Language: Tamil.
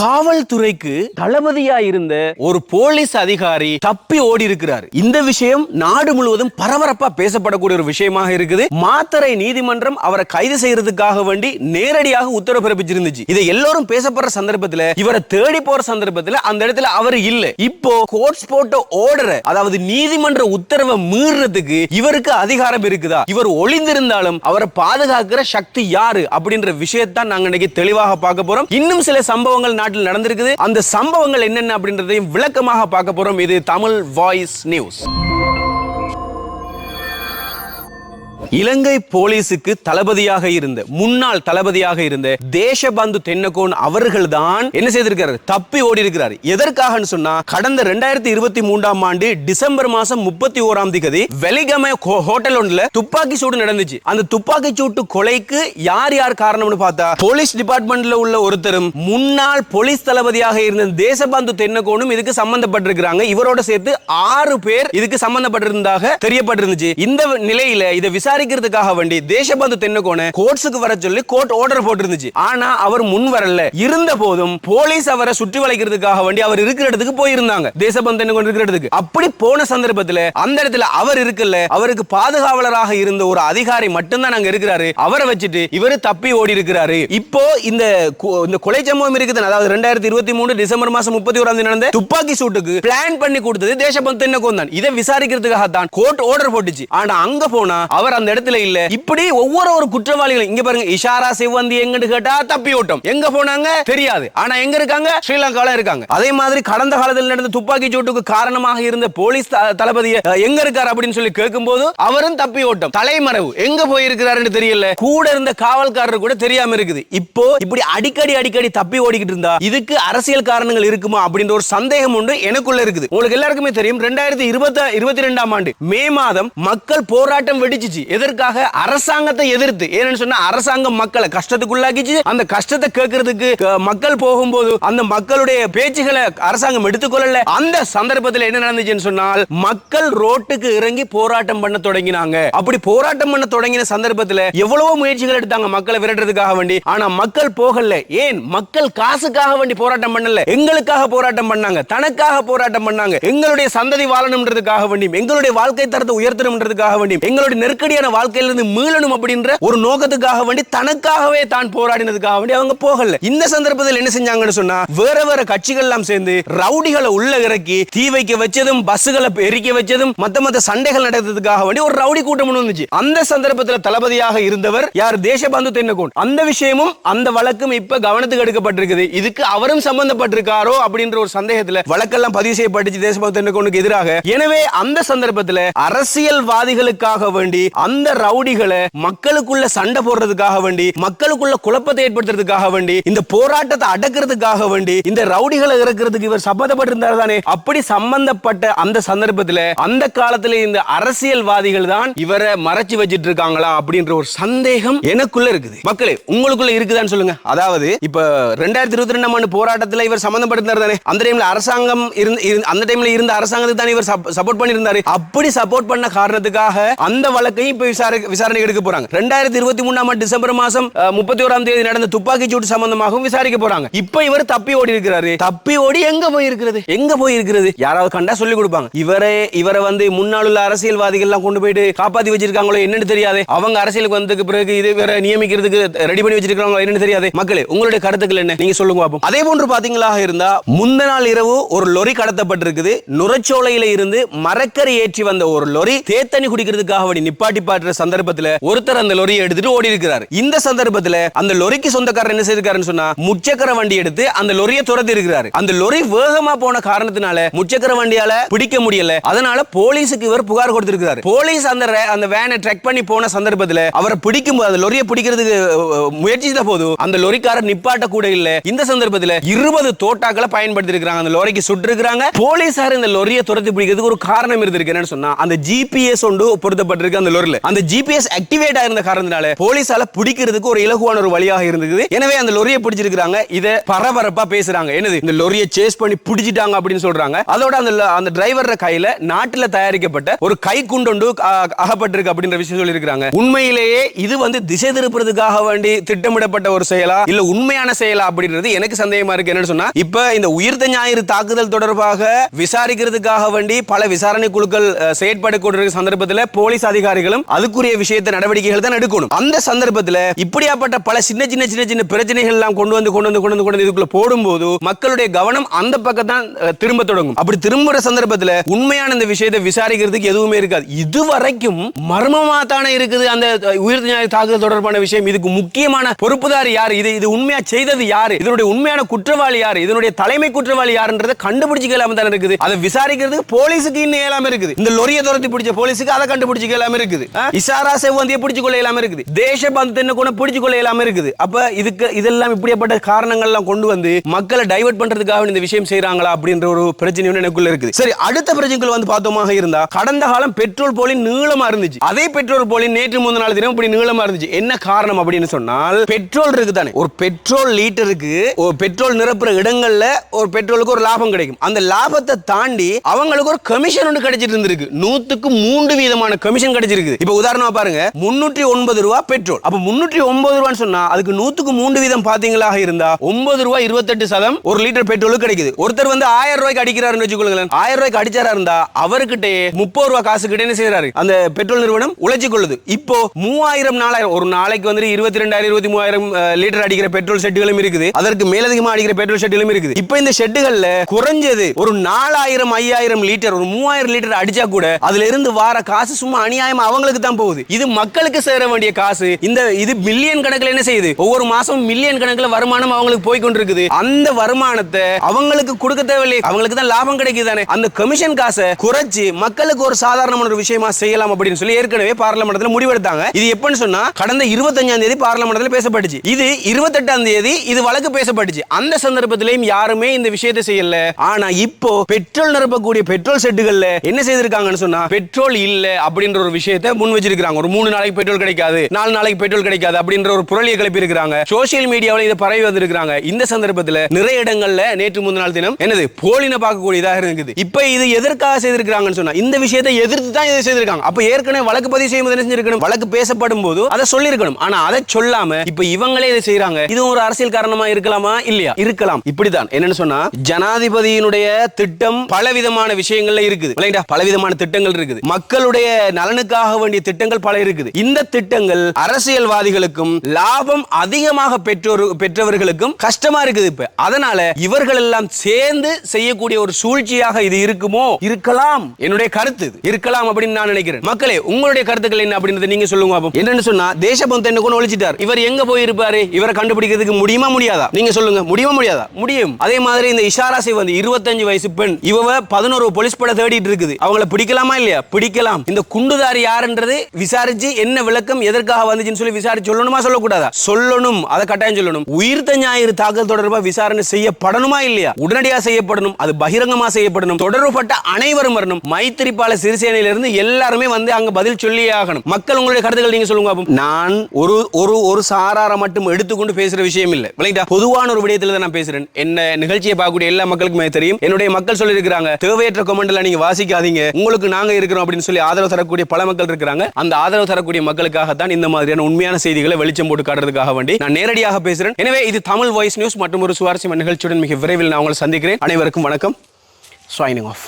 காவல்துறைக்கு தளபதியா இருந்த ஒரு போலீஸ் அதிகாரி தப்பி ஓடி இருக்கிறார் இந்த விஷயம் நாடு முழுவதும் பரபரப்பா பேசப்படக்கூடிய ஒரு விஷயமாக இருக்குது. மாத்தரை நீதிமன்றம் அவரை கைது செய்யறதுக்காக வேண்டி நேரடியாக உத்தரவு பிறப்பிச்சிருந்துச்சு. இதை எல்லோரும் பேசப்படுற சந்தர்ப்பத்துல இவரை தேடி போற சந்தர்ப்பத்துல அந்த இடத்துல அவர் இல்ல. இப்போ கோர்ட்ஸ் போட்ட ஓர்டர் அதாவது நீதிமன்ற உத்தரவை மீறதுக்கு இவருக்கு அதிகாரம் இருக்குதா? இவர் ஒளிந்திருந்தாலும் அவரை பாதுகாக்கிற சக்தி யாரு? அப்படின்ற விஷயத்தான் நாங்க இன்னைக்கு தெளிவாக பார்க்க போறோம். இன்னும் சில சம்பவங்கள் நாட்டில் நடந்திருக்குது. அந்த சம்பவங்கள் என்னென்ன அப்படின்றதையும் விளக்கமாக பார்க்க போறோம். இது தமிழ் வாய்ஸ் நியூஸ் இலங்கை போலீஸுக்கு தளபதியாக இருந்த முன்னாள் தளபதியாக இருந்த தேசபந்து தென்னகோன் அவர்கள் தான் என்ன செய்திருக்கிறார்? தப்பி ஓடி இருக்கிறார் எதற்காக சொன்னா கடந்த ரெண்டாயிரத்தி இருபத்தி மூன்றாம் ஆண்டு டிசம்பர் மாசம் முப்பத்தி ஓராம் தேதி வெலிகம ஹோட்டல் ஒன்றுல துப்பாக்கி சூடு நடந்துச்சு. அந்த துப்பாக்கி சூட்டு கொலைக்கு யார் யார் காரணம்னு பார்த்தா போலீஸ் டிபார்ட்மெண்ட்ல உள்ள ஒருத்தரும் முன்னாள் போலீஸ் தளபதியாக இருந்த தேசபந்து தென்னகோனும் இதுக்கு சம்பந்தப்பட்டிருக்கிறாங்க. இவரோட சேர்த்து ஆறு பேர் இதுக்கு சம்பந்தப்பட்டிருந்ததாக தெரியப்பட்டிருந்துச்சு. இந்த நிலையில இதை விசாரிக்கிறதுக்காக வேண்டி தேசபந்து தென்னகோனை கோர்ட்ஸுக்கு வர சொல்லி கோர்ட் ஆர்டர் போட்டிருந்துச்சு. ஆனா அவர் முன் வரல. இருந்த போதும் போலீஸ் அவரை சுற்றி வளைக்கிறதுக்காக வேண்டி அவர் இருக்கிற இடத்துக்கு போயிருந்தாங்க. தேசபந்து தென்னகோன் இருக்கிற இடத்துக்கு. அப்படி போன சந்தர்ப்பத்துல அந்த இடத்துல அவர் இருக்குல்ல அவருக்கு பாதுகாவலராக இருந்த ஒரு அதிகாரி மட்டும்தான் அங்க இருக்கிறாரு. அவரை வச்சுட்டு இவர் தப்பி ஓடி இருக்கிறாரு. இப்போ இந்த இந்த கொலை சம்பவம் இருக்குது. அதாவது ரெண்டாயிரத்தி இருபத்தி மூணு டிசம்பர் மாசம் முப்பத்தி ஓராம் தேதி நடந்த துப்பாக்கி சூட்டுக்கு பிளான் பண்ணி கொடுத்தது தேசபந்து தென்னகோன் தான் இதை விசாரிக்கிறதுக்காக தான் கோர்ட் ஆர்டர் போட்டுச்சு. ஆனா அங்க போனா அவர் அந்த இடத்துல இல்ல. இப்படி ஒவ்வொரு ஒரு குற்றவாளிகளும் இங்க பாருங்க இஷாரா சிவந்தி எங்கன்னு கேட்டா தப்பி ஓட்டம். எங்க போனாங்க? தெரியாது. ஆனா எங்க இருக்காங்க? ஸ்ரீலங்கால இருக்காங்க. அதே மாதிரி கடந்த காலத்தில் நடந்த துப்பாக்கி சூட்டுக்கு காரணமாக இருந்த போலீஸ் த- தளபதி எங்க இருக்காரு அப்படின்னு சொல்லி கேட்கும்போது அவரும் தப்பி ஓட்டம். தலைமறைவு. எங்க போயிருக்கிறாருன்னு தெரியல. கூட இருந்த காவல்காரர் கூட தெரியாம இருக்குது. இப்போ இப்படி அடிக்கடி அடிக்கடி தப்பி ஓடிக்கிட்டு இருந்தா இதுக்கு அரசியல் காரணங்கள் இருக்குமா அப்படின்ற ஒரு சந்தேகம் ஒன்று எனக்குள்ள இருக்குது. உங்களுக்கு எல்லாருக்குமே தெரியும் ரெண்டாயிரத்தி இருபத்தி இருபத்தி ரெண்டாம் ஆண்டு மே மாதம் மக்கள் போராட்டம் வெடிச்சிச்சு. எதற்காக அரசாங்கத்தை எதிர்த்து? ஏன்னு சொன்னா அரசாங்கம் மக்களை கஷ்டத்துக்குள்ளாக்கிச்சு. அந்த கஷ்டத்தை கேட்கறதுக்கு மக்கள் போகும்போது அந்த மக்களுடைய பேச்சுகளை அரசாங்கம் எடுத்துக்கொள்ளல. அந்த சந்தர்ப்பத்தில் என்ன நடந்துச்சுன்னு சொன்னால் மக்கள் ரோட்டுக்கு இறங்கி போராட்டம் பண்ண தொடங்கினாங்க. அப்படி போராட்டம் பண்ண தொடங்கின சந்தர்ப்பத்தில் எவ்வளவோ முயற்சிகள் எடுத்தாங்க மக்களை விரட்டுறதுக்காக வேண்டி. ஆனா மக்கள் போகல. ஏன்? மக்கள் காசுக்காக வேண்டி போராட்டம் பண்ணல. எங்களுக்காக போராட்டம் பண்ணாங்க. தனக்காக போராட்டம் பண்ணாங்க. எங்களுடைய சந்ததி வாழணும்ன்றதுக்காக வேண்டியும் எங்களுடைய வாழ்க்கை தரத்தை உயர்த்தணும்ன்றதுக்காக வேண்டியும் எங்களுடைய நெருக்கடியான வாழ்க்கையிலிருந்து மீளணும் அப்படின்ற ஒரு நோக்கத்துக்காக வேண்டி தனக்காகவே தான் போராடினதுக்காக வேண்டி அவங்க போகல. இந்த சந்தர்ப்பத்தில் என்ன செஞ்சாங்கன்னு சொன்னா வேற வேற கட்சிகள் எல்லாம் சேர்ந்து ரவுடிகளை உள்ள இறக்கி தீ வைக்க வச்சதும் பஸ்ஸுகளை எரிக்க வச்சதும் மத்த மத்த சண்டைகள் நடத்ததுக்காக வேண்டி ஒரு ரவுடி கூட்டம் ஒண்ணு வந்துச்சு. அந்த சந்தர்ப்பத்தில் தளபதியாக இருந்தவர் யார்? தேசபந்து தென்னகோன். அந்த விஷயமும் அந்த வழக்கும் இப்ப கவனத்துக்கு எடுக்கப்பட்டிருக்குது. இதுக்கு அவரும் சம்பந்தப்பட்டிருக்காரோ அப்படின்ற ஒரு சந்தேகத்துல வழக்கெல்லாம் பதிவு செய்யப்பட்டுச்சு தேசபந்து தென்னகோனுக்கு எதிராக. எனவே அந்த சந்தர்ப்பத்தில் அரசியல்வாதிகளுக்காக வேண்டி அந்த ரவுடிகளை மக்களுக்குள்ள சண்டை போடுறதுக்காக வேண்டி மக்களுக்குள்ள குழப்பத்தை ஏற்படுத்துறதுக்காக வேண்டி இந்த போராட்டத்தை அடக்கிறதுக்காக வேண்டி இந்த ரவுடிகளை இறக்குறதுக்கு இவர் சம்மந்தப்பட்டிருந்தார் தானே அப்படி சம்பந்தப்பட்ட அந்த சந்தர்ப்பத்தில் அந்த காலத்துல இந்த அரசியல்வாதிகள் தான் இவரை மறைச்சு வச்சிட்டு இருக்காங்களா அப்படின்ற ஒரு சந்தேகம் எனக்குள்ள இருக்குது. மக்களே உங்களுக்குள்ள இருக்குதான்னு சொல்லுங்க. அதாவது இப்ப ரெண்டாயிரத்தி இருபத்தி ரெண்டாம் ஆண்டு போராட்டத்துல இவர் சம்பந்தப்பட்டிருந்தார் தானே அந்த டைம்ல அரசாங்கம் இருந்து இருந்து- அந்த டைம்ல இருந்த அரசாங்கத்துக்கு தான் இவர் சப்போர்ட் பண்ணியிருந்தாரு. அப்படி சப்போர்ட் பண்ண காரணத்துக்காக அந்த வழக்கையும் இப்ப விசாரணை விசாரணை எடுக்க போறாங்க. ரெண்டாயிரத்தி இருபத்தி மூணாம் ஆண்டு டிசம்பர் மாசம் முப்பத்தி ஓராம் தேதி நடந்த துப்பாக்கி சூட்டு சம்பந்தமாகவும் விசாரிக்க போறாங்க. இப்ப இவர் தப்பி ஓடி இருக்கிறாரு தப்பி ஓடி எங்க போய் இருக்கிறது எங்க போய் இருக்கிறது யாராவது கண்டா சொல்லி கொடுப்பாங்க. இவரே இவரை வந்து முன்னாள் உள்ள அரசியல்வாதிகள் எல்லாம் கொண்டு போயிட்டு காப்பாத்தி வச்சிருக்காங்களோ என்னன்னு தெரியாது. அவங்க அரசியலுக்கு வந்ததுக்கு பிறகு இது வேற நியமிக்கிறதுக்கு ரெடி பண்ணி வச்சிருக்காங்களோ என்னன்னு தெரியாது. மக்களே உங்களுடைய கருத்துக்கள் என்ன? நீங்க சொல்லுங்க பாப்போம். அதே போன்று பாத்தீங்களா இருந்தா முந்த நாள் இரவு ஒரு லொரி கடத்தப்பட்டிருக்குது. நுரச்சோலையில இருந்து மரக்கரை ஏற்றி வந்த ஒரு லொரி தேத்தனி குடிக்கிறதுக்காக வேண்டி நிப்பாட்டி காட்டுற சந்தர்ப்பத்துல ஒருத்தர் அந்த லொரியை எடுத்துட்டு ஓடி இருக்கிறார். இந்த சந்தர்ப்பத்துல அந்த லொரிக்கு சொந்தக்காரர் என்ன செய்திருக்காருன்னு சொன்னா முச்சக்கர வண்டி எடுத்து அந்த லொரியை துரத்தி இருக்கிறாரு. அந்த லொரி வேகமா போன காரணத்தினால முச்சக்கர வண்டியால பிடிக்க முடியல. அதனால போலீஸுக்கு இவர் புகார் கொடுத்திருக்கிறார். போலீஸ் அந்த அந்த வேனை ட்ரெக் பண்ணி போன சந்தர்ப்பத்துல அவரை பிடிக்கும் போது அந்த லொரியை பிடிக்கிறதுக்கு முயற்சி செய்த போது அந்த லொரிக்காரர் நிப்பாட்ட கூட இல்ல. இந்த சந்தர்ப்பத்துல இருபது தோட்டாக்களை பயன்படுத்தி இருக்காங்க அந்த லொரிக்கு சுட்டு இருக்காங்க போலீசார் இந்த லொரியை துரத்தி பிடிக்கிறதுக்கு ஒரு காரணம் இருந்திருக்கு. என்னன்னு சொன்னா அந்த ஜிபிஎஸ் ஒன்று பொருத்தப்பட்டிருக்கு அந்த லொரியில. போகல அந்த ஜிபிஎஸ் ஆக்டிவேட் ஆயிருந்த காரணத்தினால போலீஸால பிடிக்கிறதுக்கு ஒரு இலகுவான ஒரு வழியாக இருந்தது. எனவே அந்த லொரியை பிடிச்சிருக்காங்க இதை பரபரப்பா பேசுறாங்க. என்னது? இந்த லொரியை சேஸ் பண்ணி பிடிச்சிட்டாங்க அப்படின்னு சொல்றாங்க. அதோட அந்த அந்த டிரைவர் கையில நாட்டில் தயாரிக்கப்பட்ட ஒரு கை குண்டொண்டு அகப்பட்டிருக்கு அப்படின்ற விஷயம் சொல்லியிருக்காங்க உண்மையிலேயே இது வந்து திசை திருப்புறதுக்காக வேண்டி திட்டமிடப்பட்ட ஒரு செயலா இல்ல உண்மையான செயலா அப்படின்றது எனக்கு சந்தேகமா இருக்கு. என்னன்னு சொன்னா இப்ப இந்த உயிர்த்த ஞாயிறு தாக்குதல் தொடர்பாக விசாரிக்கிறதுக்காக வேண்டி பல விசாரணை குழுக்கள் அஹ், செயற்பட கொண்டிருக்கிற சந்தர்ப்பத்தில் போலீஸ் அதிகாரிகளும் அதுக்குரிய விஷயத்தை நடவடிக்கைகள் தான் எடுக்கணும். அந்த சந்தர்ப்பத்தில் இப்படியாப்பட்ட பல சின்ன சின்ன சின்ன சின்ன பிரச்சனைகள் எல்லாம் கொண்டு வந்து கொண்டு வந்து கொண்டு வந்து கொண்டு வந்து இதுக்குள்ள போடும்போது மக்களுடைய கவனம் அந்த பக்கம் தான் திரும்ப தொடங்கும். அப்படி திரும்புற சந்தர்ப்பத்தில் உண்மையான இந்த விஷயத்தை விசாரிக்கிறதுக்கு எதுவுமே இருக்காது. இதுவரைக்கும் மர்மமா தானே இருக்குது அந்த உயிர் தாக்குதல் தொடர்பான விஷயம். இதுக்கு முக்கியமான பொறுப்புதாரி யார்? இது இது உண்மையா செய்தது யாரு? இதனுடைய உண்மையான குற்றவாளி யாரு? இதனுடைய தலைமை குற்றவாளி யாருன்றதை கண்டுபிடிச்சிக்கலாம தானே இருக்குது. அதை விசாரிக்கிறதுக்கு போலீஸுக்கு இன்னும் இயலாம இருக்குது. இந்த லொரியை துரத்தி பிடிச்ச போலீஸுக்கு அதை கண்டுபிடிச்சிக்க இயலாம இருக்குது. இசாரா செவ்வந்தியை பிடிச்சு கொள்ள இல்லாம இருக்குது. தேச பந்தத்தை கூட பிடிச்சு கொள்ள இல்லாம இருக்குது. அப்ப இதுக்கு இதெல்லாம் இப்படியாப்பட்ட காரணங்கள் எல்லாம் கொண்டு வந்து மக்களை டைவர்ட் பண்றதுக்காக இந்த விஷயம் செய்யறாங்களா அப்படின்ற ஒரு பிரச்சனை எனக்குள்ள இருக்குது. சரி அடுத்த பிரச்சனைகள் வந்து பார்த்தோமாக இருந்தா கடந்த காலம் பெட்ரோல் போலி நீளமா இருந்துச்சு. அதே பெட்ரோல் போலி நேற்று முந்தின நாள் தினம் இப்படி நீளமா இருந்துச்சு. என்ன காரணம் அப்படின்னு சொன்னால் பெட்ரோல் இருக்கு தானே. ஒரு பெட்ரோல் லீட்டருக்கு ஒரு பெட்ரோல் நிரப்புற இடங்கள்ல ஒரு பெட்ரோலுக்கு ஒரு லாபம் கிடைக்கும். அந்த லாபத்தை தாண்டி அவங்களுக்கு ஒரு கமிஷன் ஒன்று கிடைச்சிட்டு இருந்திருக்கு. நூத்துக்கு மூன்று வீதமான கமிஷன் கிடைச்சிருக்கு இப்ப உதாரணமா பாருங்க முன்னூற்றி ஒன்பது ரூபா பெட்ரோல். அப்ப முன்னூற்றி ஒன்பது ரூபான்னு சொன்னா அதுக்கு நூத்துக்கு மூன்று வீதம் பாத்தீங்களா இருந்தா ஒன்பது ரூபாய் இருபத்தெட்டு சதம் ஒரு லிட்டர் பெட்ரோலுக்கு கிடைக்குது. ஒருத்தர் வந்து ஆயிரம் ரூபாய்க்கு அடிக்கிறாருன்னு வச்சுக்கொள்ளுங்களேன். ஆயிரம் ரூபாய்க்கு அடிச்சாரா இருந்தா அவர்கிட்ட முப்பது ரூபாய் காசு கிட்ட செய்யறாரு அந்த பெட்ரோல் நிறுவனம் உழைச்சி கொள்ளுது. இப்போ மூவாயிரம் நாலாயிரம் ஒரு நாளைக்கு வந்து இருபத்தி ரெண்டாயிரம் இருபத்தி மூவாயிரம் லிட்டர் அடிக்கிற பெட்ரோல் ஷெட்டுகளும் இருக்குது. அதற்கு மேலதிகமா அடிக்கிற பெட்ரோல் ஷெட்டுகளும் இருக்குது. இப்போ இந்த ஷெட்டுகள்ல குறைஞ்சது ஒரு நாலாயிரம் ஐயாயிரம் லிட்டர் ஒரு மூவாயிரம் லிட்டர் அடிச்சா கூட அதுல இருந்து வார காசு சும்மா அநியாயமா அவங்களுக்கு தான் போகுது. இது மக்களுக்கு சேர வேண்டிய காசு. இந்த இது மில்லியன் கணக்கில் என்ன செய்யுது? ஒவ்வொரு மாசம் மில்லியன் கணக்கில் வருமானம் அவங்களுக்கு போய் கொண்டிருக்குது. அந்த வருமானத்தை அவங்களுக்கு கொடுக்க தேவையில்லை. அவங்களுக்கு தான் லாபம் கிடைக்குது தானே அந்த கமிஷன் காசை குறைச்சு மக்களுக்கு ஒரு சாதாரணமான ஒரு விஷயமா செய்யலாம் அப்படின்னு சொல்லி ஏற்கனவே பார்லமெண்டத்தில் முடிவெடுத்தாங்க. இது எப்பன்னு சொன்னா கடந்த இருபத்தஞ்சாம் தேதி பார்லமெண்டத்தில் பேசப்பட்டுச்சு. இது இருபத்தெட்டாம் தேதி இது வழக்கு பேசப்பட்டுச்சு. அந்த சந்தர்ப்பத்திலையும் யாருமே இந்த விஷயத்தை செய்யல. ஆனா இப்போ பெட்ரோல் நிரப்பக்கூடிய பெட்ரோல் செட்டுகள்ல என்ன செய்திருக்காங்கன்னு சொன்னா பெட்ரோல் இல்ல அப்படின்ற ஒரு விஷயத்தை முன் வச்சிருக்காங்க ஒரு மூணு நாளைக்கு பெட்ரோல் கிடைக்காது நாலு நாளைக்கு பெட்ரோல் கிடைக்காது அப்படின்ற ஒரு புரளியை கிளப்பி இருக்கிறாங்க. சோசியல் மீடியாவில் இதை பரவி வந்திருக்காங்க இந்த சந்தர்ப்பத்தில் நிறைய இடங்கள்ல நேற்று முந்தின நாள் தினம் என்னது? போலின பார்க்கக்கூடியதாக இருக்குது. இப்ப இது எதற்காக செய்திருக்கிறாங்கன்னு சொன்னா இந்த விஷயத்தை எதிர்த்து தான் இதை செய்திருக்காங்க. அப்ப ஏற்கனவே வழக்கு பதிவு செய்யும்போது என்ன செஞ்சிருக்கணும்? வழக்கு பேசப்படும் போது அதை சொல்லியிருக்கணும் ஆனா அதை சொல்லாம இப்ப இவங்களே இதை செய்யறாங்க இது ஒரு அரசியல் காரணமா இருக்கலாமா? இல்லையா? இருக்கலாம். இப்படிதான் என்னன்னு சொன்னா ஜனாதிபதியினுடைய திட்டம் பலவிதமான விஷயங்கள்ல இருக்குது. பலவிதமான திட்டங்கள் இருக்குது. மக்களுடைய நலனுக்காக வேண்டிய திட்டங்கள் பல இருக்குது. இந்த திட்டங்கள் அரசியல்வாதிகளுக்கும் லாபம் அதிகமாக பெற்றோர் பெற்றவர்களுக்கும் கஷ்டமா இருக்குது இப்ப. அதனால இவர்கள் எல்லாம் சேர்ந்து செய்யக்கூடிய ஒரு சூழ்ச்சியாக இது இருக்குமோ? இருக்கலாம். என்னுடைய கருத்து இருக்கலாம் அப்படின்னு நான் நினைக்கிறேன். மக்களே உங்களுடைய கருத்துக்கள் என்ன அப்படின்றத நீங்க சொல்லுங்க என்னன்னு சொன்னா தேசபந்து என்ன கொண்டு ஒழிச்சிட்டார். இவர் எங்க போயிருப்பாரு? இவரை கண்டுபிடிக்கிறதுக்கு முடியுமா முடியாதா? நீங்க சொல்லுங்க. முடியுமா முடியாதா? முடியும். அதே மாதிரி இந்த இஷாரா வந்து இருபத்தஞ்சு வயசு பெண் இவ பதினோரு போலீஸ் பட தேடிட்டு இருக்குது. அவங்கள பிடிக்கலாமா இல்லையா? பிடிக்கலாம். இந்த குண்டுதாரி யாருன்றது விசாரிச்சு என்ன விளக்கம் எதற்காக வந்துச்சுன்னு சொல்லி விசாரிச்சு சொல்லணுமா சொல்லக்கூடாதா? சொல்லணும். அதை கட்டாயம் சொல்லணும். உயிர்த்த ஞாயிறு தாக்கல் தொடர்பாக விசாரணை செய்யப்படணுமா இல்லையா? உடனடியாக செய்யப்படணும். அது பகிரங்கமா செய்யப்படணும். தொடர்பட்ட அனைவரும் வரணும். மைத்திரிபால சிறிசேனையில இருந்து எல்லாருமே வந்து அங்க பதில் சொல்லியே ஆகணும். மக்கள் உங்களுடைய கருத்துக்கள் நீங்க சொல்லுங்க நான் ஒரு ஒரு ஒரு சாரார மட்டும் எடுத்துக்கொண்டு பேசுற விஷயம் இல்லை. விளையாட்டா பொதுவான ஒரு விடயத்தில் தான் நான் பேசுறேன். என்ன நிகழ்ச்சியை பார்க்கக்கூடிய எல்லா மக்களுக்குமே தெரியும். என்னுடைய மக்கள் சொல்லி இருக்கிறாங்க தேவையற்ற கமெண்ட்ல நீங்க வாசிக்காதீங்க. உங்களுக்கு நாங்க இருக்கிறோம் அப்படின்னு சொல்லி ஆதரவு தரக்கூடிய பல மக்கள் இருக்கிறாங்க. அந்த ஆதரவு தரக்கூடிய மக்களுக்காக தான் இந்த மாதிரியான உண்மையான செய்திகளை வெளிச்சம் போட்டு காட்டுறதுக்காக வேண்டி நான் நேரடியாக பேசுறேன். எனவே இது தமிழ் வாய்ஸ் நியூஸ் மற்றும் ஒரு சுவாரஸ்யமான நிகழ்ச்சியுடன் மிக விரைவில் நான் உங்களை சந்திக்கிறேன். அனைவருக்கும் வணக்கம். ஸ்வைனிங் ஆஃப்